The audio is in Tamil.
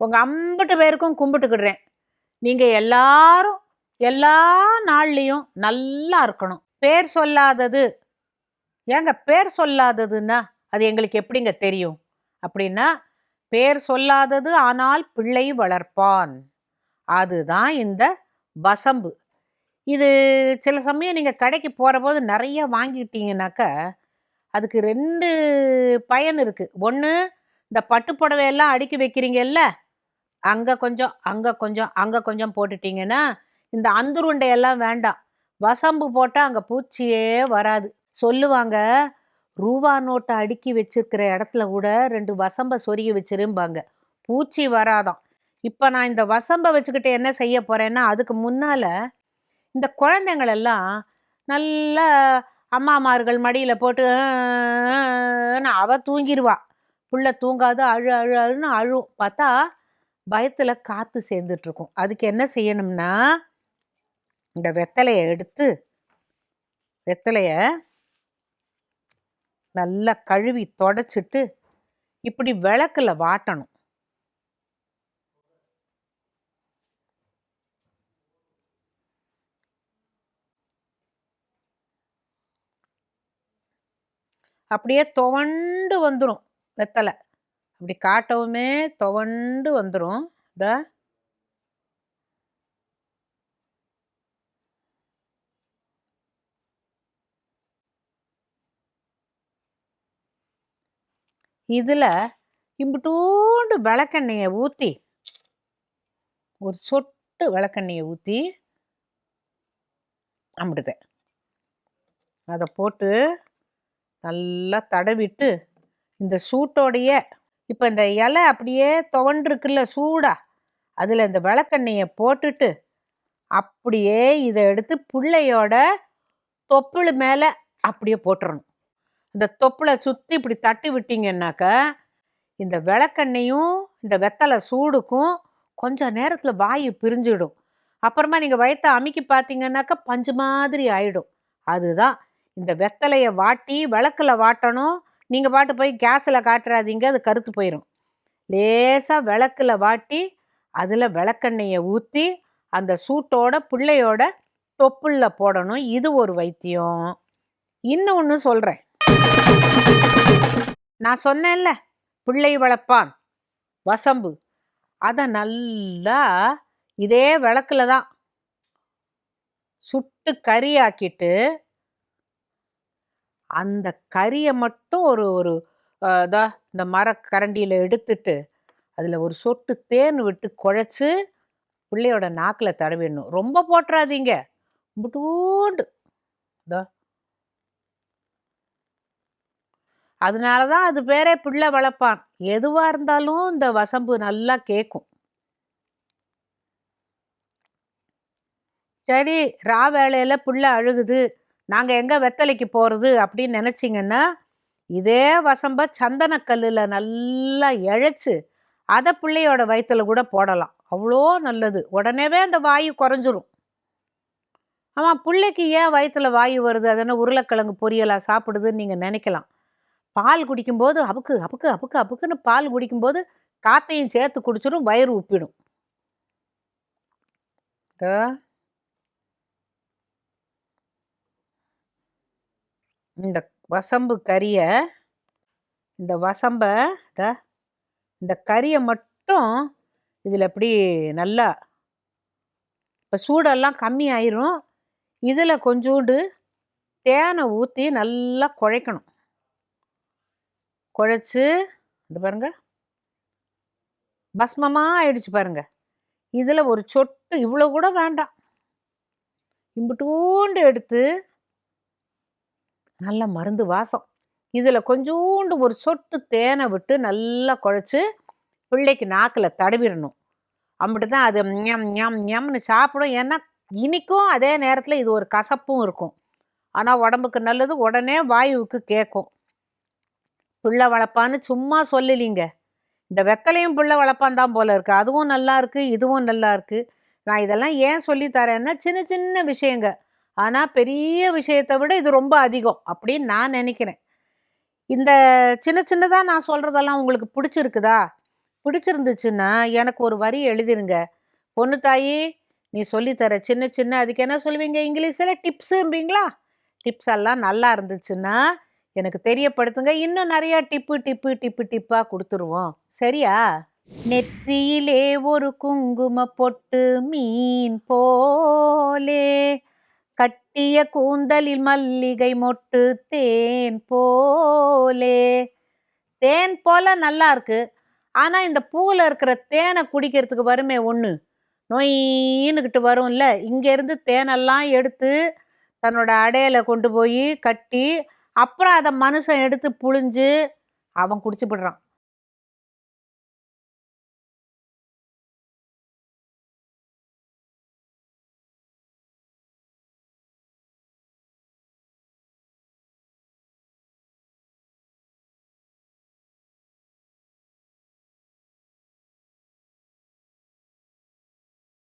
உங்கள் அம்பட்டு பேருக்கும் கும்பிட்டுக்கிடுறேன். நீங்கள் எல்லாரும் எல்லா நாள்லேயும் நல்லா இருக்கணும். பேர் சொல்லாதது. ஏங்க பேர் சொல்லாததுன்னா அது எங்களுக்கு எப்படிங்க தெரியும்? அப்படின்னா பேர் சொல்லாதது ஆனால் பிள்ளை வளர்ப்பான். அதுதான் இந்த வசம்பு. இது சில சமயம் நீங்கள் கடைக்கு போகிற போது நிறைய வாங்கிட்டீங்கன்னாக்கா அதுக்கு ரெண்டு பயன் இருக்குது ஒன்று இந்த பட்டு புடவையெல்லாம் அடுக்கி வைக்கிறீங்கல்ல அங்கே கொஞ்சம் அங்கே கொஞ்சம் அங்கே கொஞ்சம் போட்டுட்டீங்கன்னா இந்த அந்துருண்டையெல்லாம் வேண்டாம். வசம்பு போட்டால் அங்கே பூச்சியே வராது. சொல்லுவாங்க ரூபா நோட்டை அடுக்கி வச்சிருக்கிற இடத்துல கூட ரெண்டு வசம்பை சொருகி வச்சிரும்பாங்க. பூச்சி வராதான் இப்போ நான் இந்த வசம்பை வச்சுக்கிட்டு என்ன செய்ய போகிறேன்னா அதுக்கு முன்னால் இந்த குழந்தைங்களெல்லாம் நல்ல அம்மாமார்கள் மடியில் போட்டு நான் அவள் தூங்கிடுவா புள்ள தூங்காது அழு அழு அழுன்னு அழும். பார்த்தா பயத்தில் காற்று சேர்ந்துட்ருக்கும் அதுக்கு என்ன செய்யணும்னா இந்த வெத்தலையை எடுத்து வெத்தலையை நல்லா கழுவி தொடச்சிட்டு இப்படி விளக்குல வாட்டணும். அப்படியே துவண்டு வந்துடும் வெத்தலை. அப்படி காட்டவுமே துவண்டு வந்துடும் இந்த இதில் இம்பிட்டூண்டு விளக்கெண்ணெயை ஊற்றி ஒரு சொட்டு விளக்கெண்ணெயை ஊற்றி அம்பிடுதேன் அதை போட்டு நல்லா தடவிட்டு இந்த சூட்டோடைய இப்போ இந்த இலை அப்படியே துவண்டிருக்குல்ல சூடா. அதில் இந்த விளக்கெண்ணெயை போட்டுட்டு அப்படியே இதை எடுத்து பிள்ளையோட தொப்புள் மேலே அப்படியே போட்டுடணும் இந்த தொப்புளை சுற்றி இப்படி தட்டி விட்டீங்கன்னாக்க இந்த விளக்கெண்ணையும் இந்த வெத்தலை சூடுக்கும் கொஞ்சம் நேரத்தில் வாயு பிரிஞ்சிடும். அப்புறமா நீங்கள் வயத்தை அமுக்கி பார்த்தீங்கன்னாக்கா பஞ்சு மாதிரி ஆயிடும். அதுதான். இந்த வெத்தலையை வாட்டி விளக்கில் வாட்டணும். நீங்கள் பாட்டு போய் கேஸில் காட்டுறாதீங்க அது கருத்து போயிடும் லேசாக விளக்கில் வாட்டி அதில் விளக்கெண்ணெயை ஊற்றி அந்த சூட்டோட பிள்ளையோட தொப்புள்ள போடணும். இது ஒரு வைத்தியம். இன்னொன்று சொல்கிறேன் நான் சொன்னேன்ல பிள்ளை வளர்ப்பான் வசம்பு. அதை நல்லா இதே விளக்குல தான் சுட்டு கறியாக்கிட்டு அந்த கறியை மட்டும் ஒரு ஒரு இதா இந்த மரக்கரண்டியில் எடுத்துட்டு அதில் ஒரு சொட்டு தேன் விட்டு குழைச்சி பிள்ளையோட நாக்கில் தடவிடணும். ரொம்ப போட்டுறாதீங்க முட்டூண்டு இதோ. அதனால தான் அது பேரே பிள்ளை வளர்ப்பான் எதுவாக இருந்தாலும் இந்த வசம்பு நல்லா கேட்கும் சரி ரா வேலையில் புள்ள அழுகுது. நாங்கள் எங்கே வெத்தலைக்கு போகிறது அப்படின்னு நினச்சிங்கன்னா இதே வசம்ப சந்தனக்கல்லில் நல்லா இழைச்சி அதை பிள்ளையோட வயிற்றில் கூட போடலாம். அவ்வளோ நல்லது. உடனேவே அந்த வாயு குறைஞ்சிரும். ஆமாம் பிள்ளைக்கு ஏன் வயிற்றில் வாயு வருது? அது என்ன உருளைக்கிழங்கு பொரியலாக சாப்பிடுதுன்னு நீங்கள் நினைக்கலாம். பால் குடிக்கும்போது அபுக்கு அபுக்கு அபுக்கு அபுக்குன்னு பால் குடிக்கும்போது காத்தையும் சேர்த்து குடிச்சிடும் வயிறு உப்பிடும். இந்த வசம்பு கறியை இந்த வசம்பை இத இந்த கறியை மட்டும் இதில் எப்படி நல்லா இப்போ சூடெல்லாம் கம்மி ஆயிரும் இதில் கொஞ்சோண்டு தேனை ஊற்றி நல்லா குழைக்கணும். குழைச்சி இந்த பாருங்க. பஸ்மமாக ஆயிடுச்சு பாருங்க. இதில் ஒரு சொட்டு இவ்வளோ கூட வேண்டாம். இம்புட்டூண்டு எடுத்து நல்ல மருந்து வாசம். இதில் கொஞ்சோண்டு ஒரு சொட்டு தேனை விட்டு நல்லா குழைச்சி பிள்ளைக்கு நாக்கில் தடவிடணும். அப்படி தான் அது ஞம் ஞம் ஞம்னு சாப்பிடும். ஏன்னா இனிக்கும் அதே நேரத்தில் இது ஒரு கசப்பும் இருக்கும். ஆனால் உடம்புக்கு நல்லது. உடனே வாயுவுக்கு கேட்கும் பிள்ளை வளர்ப்பான்னு சும்மா சொல்லலீங்க. இந்த வெத்தலையும் பிள்ளை வளர்ப்பான் தான் போல இருக்கு. அதுவும் நல்லா இருக்குது இதுவும் நல்லா இருக்குது நான் இதெல்லாம் ஏன் சொல்லி தரேன்னா சின்ன சின்ன விஷயங்கள் ஆனால் பெரிய விஷயத்தை விட இது ரொம்ப அதிகம் அப்படின்னு நான் நினைக்கிறேன். இந்த சின்ன சின்னதாக நான் சொல்கிறதெல்லாம் உங்களுக்கு பிடிச்சிருக்குதா? பிடிச்சிருந்துச்சுன்னா எனக்கு ஒரு வரி எழுதிருங்க. பொண்ணு தாயி நீ சொல்லித்தர சின்ன சின்ன அதுக்கு என்ன சொல்லுவீங்க? இங்கிலீஷில் டிப்ஸும்பீங்களா டிப்ஸ் எல்லாம் நல்லா இருந்துச்சுன்னா எனக்கு தெரியப்படுத்துங்க. இன்னும் நிறையா டிப்பு டிப்பு டிப்பு டிப்பாக கொடுத்துருவோம். சரியா? நெற்றியிலே ஒரு குங்கும பொட்டு மீன் போலே கட்டிய கூந்தலில் மல்லிகை மொட்டு தேன் போலே. தேன் போல நல்லா இருக்கு. ஆனா இந்த பூவில் இருக்கிற தேனை குடிக்கிறதுக்கு வருமே ஒன்று நொயின்னுக்கிட்டு வரும்ல. இங்கேருந்து தேனெல்லாம் எடுத்து தன்னோட அடையில கொண்டு போய் கட்டி அப்புறம் அதை மனுஷன் எடுத்து புழிஞ்சு அவன் குடிச்சு விடுறான்